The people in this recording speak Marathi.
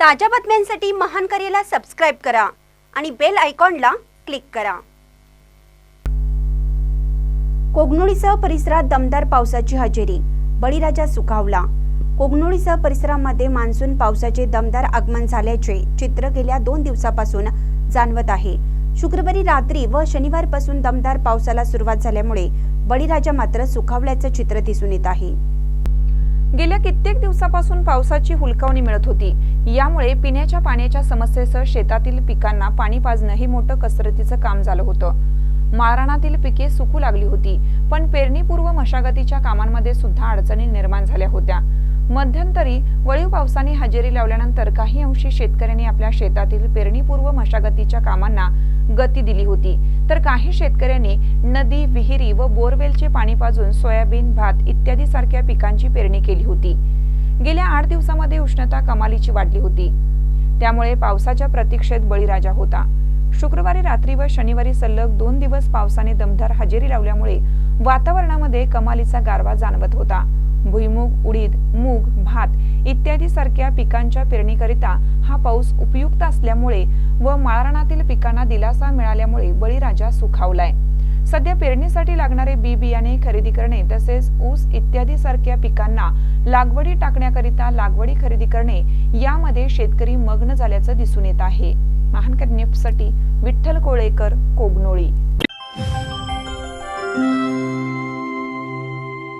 ताज्या बातम्यांसाठी महान करेला सबस्क्राईब करा आणि बेल आयकॉनला क्लिक करा. कोगनोळीसह परिसरात दमदार पावसाची हजेरी. बळीराजा सुखावला. कोगनोळीसह परिसरामध्ये मान्सून पावसाचे दमदार आगमन झाल्याचे चित्र गेल्या दोन दिवसापासून जाणवत आहे. शुक्रवारी रात्री व शनिवारपासून दमदार पावसाला सुरुवात झाल्यामुळे बळीराजा मात्र सुखावल्याचं चित्र दिसून येत आहे. गेल्या कित्येक दिवसापासून पावसाची हुलकावणी मिळत होती. यामुळे पिण्याच्या पाण्याच्या समस्येसह शेतातील पिकांना पाणी पाजणं हे मोठं कसरतीचं काम झालं होतं. माळरानातील पिके सुकू लागली होती पण पेरणीपूर्व मशागतीच्या कामांमध्ये सुद्धा अडचणी निर्माण झाल्या होत्या. मध्यंतरी वळीव पावसाने हजेरी लावल्यानंतर काही अंशी शेतकऱ्यांनी आपल्या शेतातील पेरणीपूर्व मशागतीच्या कामांना गती दिली होती. तर काही शेतकऱ्यांनी नदी विहिरी व बोरवेलचे पाणी पाजून सोयाबीन भात इत्यादी सारख्या पिकांची पेरणी केली होती. गेल्या आठ दिवसामध्ये उष्णता कमालीची वाढली होती. त्यामुळे पावसाच्या प्रतीक्षेत बळीराजा होता. शुक्रवारी रात्री व शनिवारी सलग दोन दिवस पावसाने दमदार हजेरी लावल्यामुळे वातावरणामध्ये कमालीचा गारवा जाणवत होता. भुईमूग उडीद मूग भात इत्यादी सारख्या पिकांच्या पेरणीकरिता हा पाऊस उपयुक्त असल्यामुळे व माळरानातील पिकांना दिलासा मिळाल्यामुळे बळीराजा सुखावलाय. सध्या पेरणीसाठी लागणारे बी बियाणे खरेदी करणे तसेच ऊस इत्यादी सारख्या पिकांना लागवडी टाकण्याकरिता लागवडी खरेदी करणे यामध्ये शेतकरी मग्न झाल्याचं दिसून येत आहे. महानकर न्यूजसाठी विठ्ठल कोळेकर कोगनोळी.